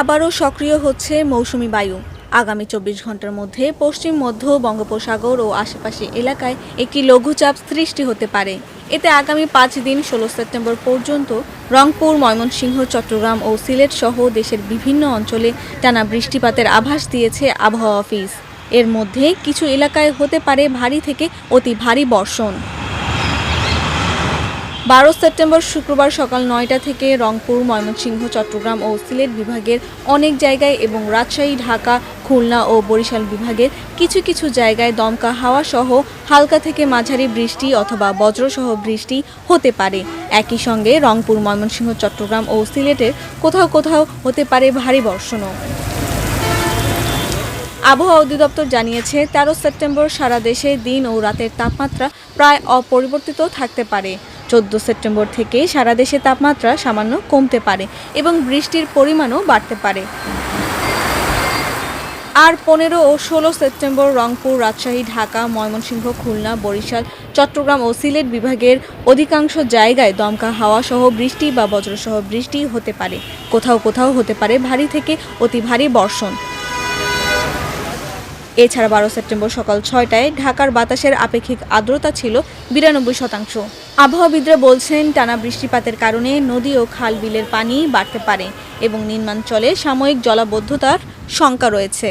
আবারও সক্রিয় হচ্ছে মৌসুমি বায়ু। আগামী চব্বিশ ঘণ্টার মধ্যে পশ্চিম, মধ্য, বঙ্গোপসাগর ও আশেপাশে এলাকায় একটি লঘুচাপ সৃষ্টি হতে পারে। এতে আগামী পাঁচ দিন, ষোলো সেপ্টেম্বর পর্যন্ত রংপুর, ময়মনসিংহ, চট্টগ্রাম ও সিলেট সহ দেশের বিভিন্ন অঞ্চলে টানা বৃষ্টিপাতের আভাস দিয়েছে আবহাওয়া অফিস। এর মধ্যে কিছু এলাকায় হতে পারে ভারী থেকে অতি ভারী বর্ষণ। বারো সেপ্টেম্বর শুক্রবার সকাল নয়টা থেকে রংপুর, ময়মনসিংহ, চট্টগ্রাম ও সিলেট বিভাগের অনেক জায়গায় এবং রাজশাহী, ঢাকা, খুলনা ও বরিশাল বিভাগের কিছু কিছু জায়গায় দমকা হাওয়া সহ হালকা থেকে মাঝারি বৃষ্টি অথবা বজ্রসহ বৃষ্টি হতে পারে। একই সঙ্গে রংপুর, ময়মনসিংহ, চট্টগ্রাম ও সিলেটের কোথাও কোথাও হতে পারে ভারী বর্ষণও। আবহাওয়া অধিদপ্তর জানিয়েছে, তেরো সেপ্টেম্বর সারা দেশে দিন ও রাতের তাপমাত্রা প্রায় অপরিবর্তিত থাকতে পারে। চোদ্দ সেপ্টেম্বর থেকে সারা দেশে তাপমাত্রা সামান্য কমতে পারে এবং বৃষ্টির পরিমাণও বাড়তে পারে। আর পনেরো ও ষোলো সেপ্টেম্বর রংপুর, রাজশাহী, ঢাকা, ময়মনসিংহ, খুলনা, বরিশাল, চট্টগ্রাম ও সিলেট বিভাগের অধিকাংশ জায়গায় দমকা হাওয়া সহ বৃষ্টি বা বজ্রসহ বৃষ্টি হতে পারে। কোথাও কোথাও হতে পারে ভারী থেকে অতি ভারী বর্ষণ। এছাড়া বারো সেপ্টেম্বর সকাল ছয়টায় ঢাকার বাতাসের আপেক্ষিক আর্দ্রতা ছিল বিরানব্বই শতাংশ। আবহাওয়াবিদরা বলছেন, টানা বৃষ্টিপাতের কারণে নদী ও খাল বিলের পানি বাড়তে পারে এবং নিম্নাঞ্চলে সাময়িক জলাবদ্ধতার শঙ্কা রয়েছে।